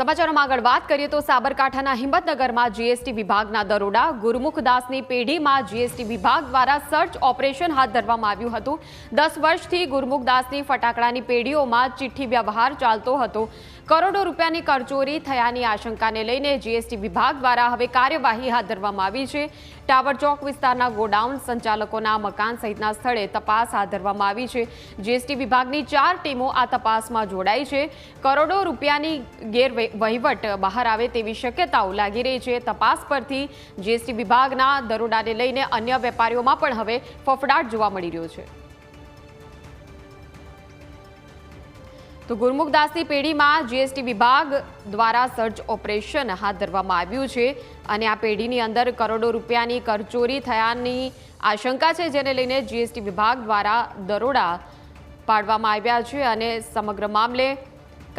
સમાચારોમાં આગળ વાત કરીએ તો સાબરકાંઠાના હિંમતનગરમાં જીએસટી વિભાગના દરોડા, ગુરુમુખદાસની પેઢીમાં જીએસટી વિભાગ દ્વારા સર્ચ ઓપરેશન હાથ ધરવામાં આવ્યું હતું. દસ વર્ષથી ગુરુમુખદાસની ફટાકડાની પેઢીઓમાં ચિઠ્ઠી વ્યવહાર ચાલતો હતો. કરોડો રૂપિયાની કરચોરી થયાની આશંકાને લઈને જીએસટી વિભાગ દ્વારા હવે કાર્યવાહી હાથ ધરવામાં આવી છે. ટાવર ચોક વિસ્તારના ગોડાઉન સંચાલકોના મકાન સહિતના સ્થળે તપાસ હાથ ધરવામાં આવી છે. જીએસટી વિભાગની ચાર ટીમો આ તપાસમાં જોડાઈ છે. કરોડો રૂપિયાની ગેરવહીવટ બહાર આવે તેવી શક્યતાઓ લાગી રહી છે. તપાસ પરથી જીએસટી વિભાગના દરોડાને લઈને અન્ય વેપારીઓમાં પણ હવે ફફડાટ જોવા મળી રહ્યો છે. તો ગુરમુખદાસની પેઢીમાં જીએસટી વિભાગ દ્વારા સર્ચ ઓપરેશન હાથ ધરવામાં આવ્યું છે અને આ પેઢીની અંદર કરોડો રૂપિયાની કરચોરી થયાની આશંકા છે, જેને લઈને જીએસટી વિભાગ દ્વારા દરોડા પાડવામાં આવ્યા છે અને સમગ્ર મામલે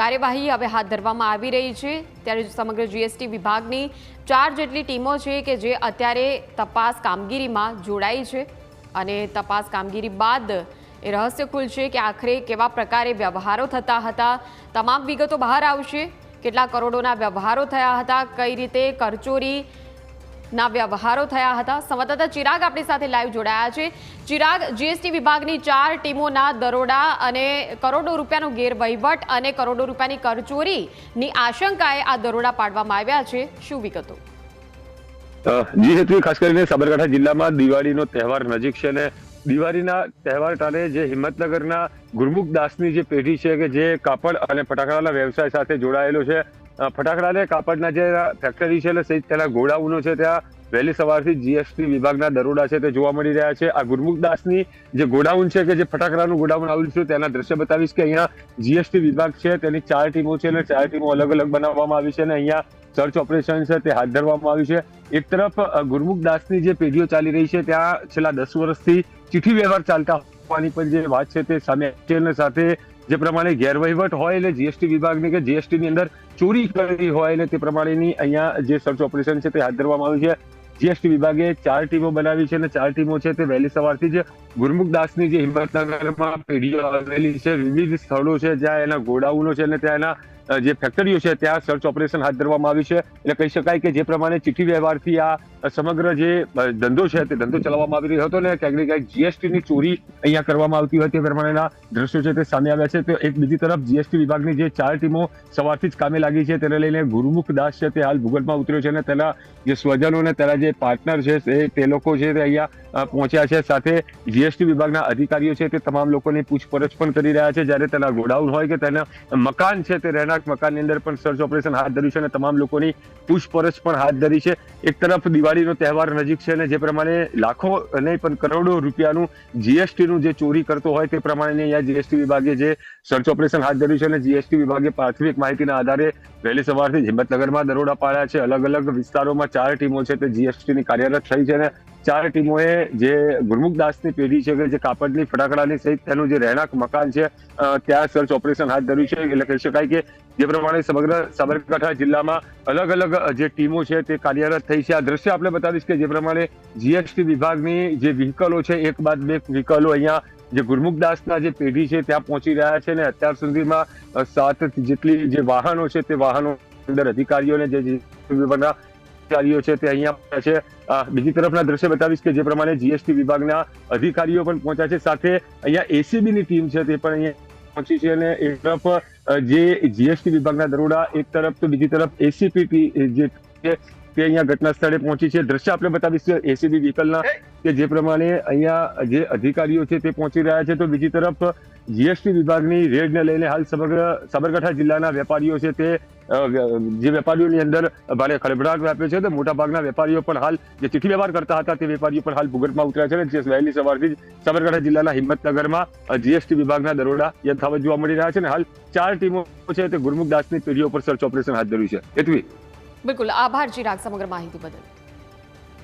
કાર્યવાહી હવે હાથ ધરવામાં આવી રહી છે. ત્યારે સમગ્ર જીએસટી વિભાગની ચાર જેટલી ટીમો છે કે જે અત્યારે તપાસ કામગીરીમાં જોડાઈ છે અને તપાસ કામગીરી બાદ એ રહસ્ય ખુલશે કે આખરે કેવા પ્રકારે વ્યવહારો થતા હતા? તમામ વિગતો બહાર આવશે. કેટલા કરોડોના વ્યવહારો થયા હતા? કઈ રીતે કરચોરી ના વ્યવહારો થયા હતા? સંવાદદાતા ચિરાગ આપણી સાથે લાઈવ જોડાયા છે. ચિરાગ જીએસટી વિભાગની ચાર ટીમોના દરોડા અને કરોડો રૂપિયાનો ગેરવહીવટ અને કરોડો રૂપિયાની કરચોરીની આશંકાએ આ દરોડા પાડવામાં આવ્યા છે. શું વિગતો? જી હેતુ ખાસ કરીને સાબરકાંઠા જિલ્લામાં દિવાળીનો તહેવાર નજીક છે અને દિવાળીના તહેવાર ટાણે જે હિંમતનગરના ગુરમુખ દાસની જે પેઢી છે કે જે કાપડ અને ફટાકડાના વ્યવસાય સાથે જોડાયેલો છે ફટાકડાને કાપડના જે ફેક્ટરી છે એટલે સહિત તેના ગોડાઉનો છે, ત્યાં વહેલી સવારથી જીએસટી વિભાગના દરોડા છે તે જોવા મળી રહ્યા છે. આ ગુરમુખ દાસની જે ગોડાઉન છે કે જે ફટાકડાનું ગોડાઉન આવેલું છે તેના દ્રશ્ય બતાવીશ કે અહીંયા જીએસટી વિભાગ છે, તેની ચાર ટીમો છે અને ચાર ટીમો અલગ અલગ બનાવવામાં આવી છે અને અહીંયા સર્ચ ઓપરેશન છે તે હાથ ધરવામાં આવ્યું છે. એક તરફ ગુરમુખદાસની ગુરમુખ દાસની જે પેઢીઓ ચાલી રહી છે, ત્યાં છેલ્લા દસ વર્ષથી ચિઠ્ઠી વ્યવહાર ચાલતા હોવાની પણ જે વાત છે તે સામે સાથે જે પ્રમાણે ગેરવહીવટ હોય એટલે જીએસટી વિભાગની કે જીએસટી ની અંદર ચોરી કરી હોય એટલે તે પ્રમાણેની અહીંયા જે સર્ચ ઓપરેશન છે તે હાથ ધરવામાં આવ્યું છે. જીએસટી વિભાગે ચાર ટીમો બનાવી છે અને ચાર ટીમો છે તે વહેલી સવારથી જ ગુરમુખ દાસની જે હિંમતનગરમાં પેઢીઓ આવેલી છે. વિવિધ સ્થળો છે જ્યાં એના ગોડાઉનો છે અને ત્યાં એના જે ફેક્ટરીઓ છે ત્યાં સર્ચ ઓપરેશન હાથ ધરવામાં આવ્યું છે. એટલે કહી શકાય કે જે પ્રમાણે ચિઠ્ઠી વ્યવહારથી આ સમગ્ર જે ધંધો છે, તે ધંધો ચલાવવામાં આવી રહ્યો હતો ને ક્યાંક ને ક્યાંક જીએસટી ની ચોરી અહીંયા કરવામાં આવતી હોય તે પ્રમાણેના દ્રશ્યો છે તે સામે આવ્યા છે. તો એક બીજી તરફ જીએસટી વિભાગની જે ચાર ટીમો સવારથી જ કામે લાગી છે તેને લઈને ગુરુમુખ દાસ છે તે હાલ ભૂગોળમાં ઉતર્યો છે અને તેના જે સ્વજનો અને તેના જે પાર્ટનર છે તે- લોકો છે તે અહીંયા પહોંચ્યા છે. સાથે જીએસટી વિભાગના અધિકારીઓ છે તે તમામ લોકોની પૂછપરછ પણ કરી રહ્યા છે. જ્યારે તેના ગોડાઉન હોય કે તેના મકાન છે તે રહેણાંક મકાનની અંદર પણ સર્ચ ઓપરેશન હાથ ધર્યું છે અને તમામ લોકોની પૂછપરછ પણ હાથ ધરી છે. એક તરફ દિવાળીનો તહેવાર નજીક છે અને જે પ્રમાણે લાખો નહીં પણ કરોડો રૂપિયાનું જીએસટીનું જે ચોરી કરતો હોય તે પ્રમાણે અહીંયા જીએસટી વિભાગે જે સર્ચ ઓપરેશન હાથ ધર્યું છે અને જીએસટી વિભાગે પ્રાથમિક માહિતીના આધારે વહેલી સવારથી હિંમતનગરમાં દરોડા પાડ્યા છે. અલગ અલગ વિસ્તારોમાં ચાર ટીમો છે તે જીએસટીની કાર્યરત થઈ છે અને ચાર ટીમોએ જે ગુરમુખ દાસની પેઢી છે કે જે કાપડની ફટાકડાની સહિત તેનું જે રહેણાંક મકાન છે ત્યાં સર્ચ ઓપરેશન હાથ ધર્યું છે. એટલે કહી શકાય કે જે પ્રમાણે સમગ્ર સાબરકાંઠા જિલ્લામાં અલગ અલગ જે ટીમો છે તે કાર્યરત થઈ છે. આ દ્રશ્ય આપણે બતાવીશ કે જે પ્રમાણે જીએસટી વિભાગની જે વ્હીકલો છે, એક બાદ બે વ્હીકલો અહીંયા જે ગુરમુખદાસના જે પેઢી છે ત્યાં પહોંચી રહ્યા છે ને અત્યાર સુધીમાં સાત જેટલી જે વાહનો છે તે વાહનો અંદર અધિકારીઓને જે વિભાગના અધિકારીઓ છે તે અહીંયા પહોંચ્યા છે. બીજી તરફના દ્રશ્ય બતાવીશ કે જે પ્રમાણે જીએસટી વિભાગના અધિકારીઓ પણ પહોંચ્યા છે. સાથે અહીંયા એસીબી ની ટીમ છે તે પણ અહીંયા પહોંચી છે અને એક તરફ જે જીએસટી વિભાગના દરોડા એક તરફ તો બીજી તરફ એસીપી જે તે અહીંયા ઘટના સ્થળે પહોંચી છે. દ્રશ્ય આપણે બતાવીશ એસીબી વ્હીકલના કે જે પ્રમાણે અહીંયા જે અધિકારીઓ છે તે પહોંચી રહ્યા છે. તો બીજી તરફ જીએસટી વિભાગની રેડને લઈને હાલ સમગ્ર સાબરકાંઠા જિલ્લાના વેપારીઓ છે તે જે વેપારીઓની અંદર ભારે ખળભળાટ વ્યાપ્યો છે તો મોટાભાગના વેપારીઓ પણ હાલ જે ચીઠી વ્યવહાર કરતા હતા તે વેપારીઓ પણ હાલ ભૂગર્ભમાં ઉતર્યા છે અને જે વહેલી સવારથી જ સાબરકાંઠા જિલ્લાના હિંમતનગરમાં જીએસટી વિભાગના દરોડા યથાવત જોવા મળી રહ્યા છે અને હાલ ચાર ટીમો છે તે ગુરમુખ દાસની પેઢીઓ પર સર્ચ ઓપરેશન હાથ ધર્યું છે. એટલી બિલકુલ. આભાર ચિરાગ સમગ્ર માહિતી બદલ.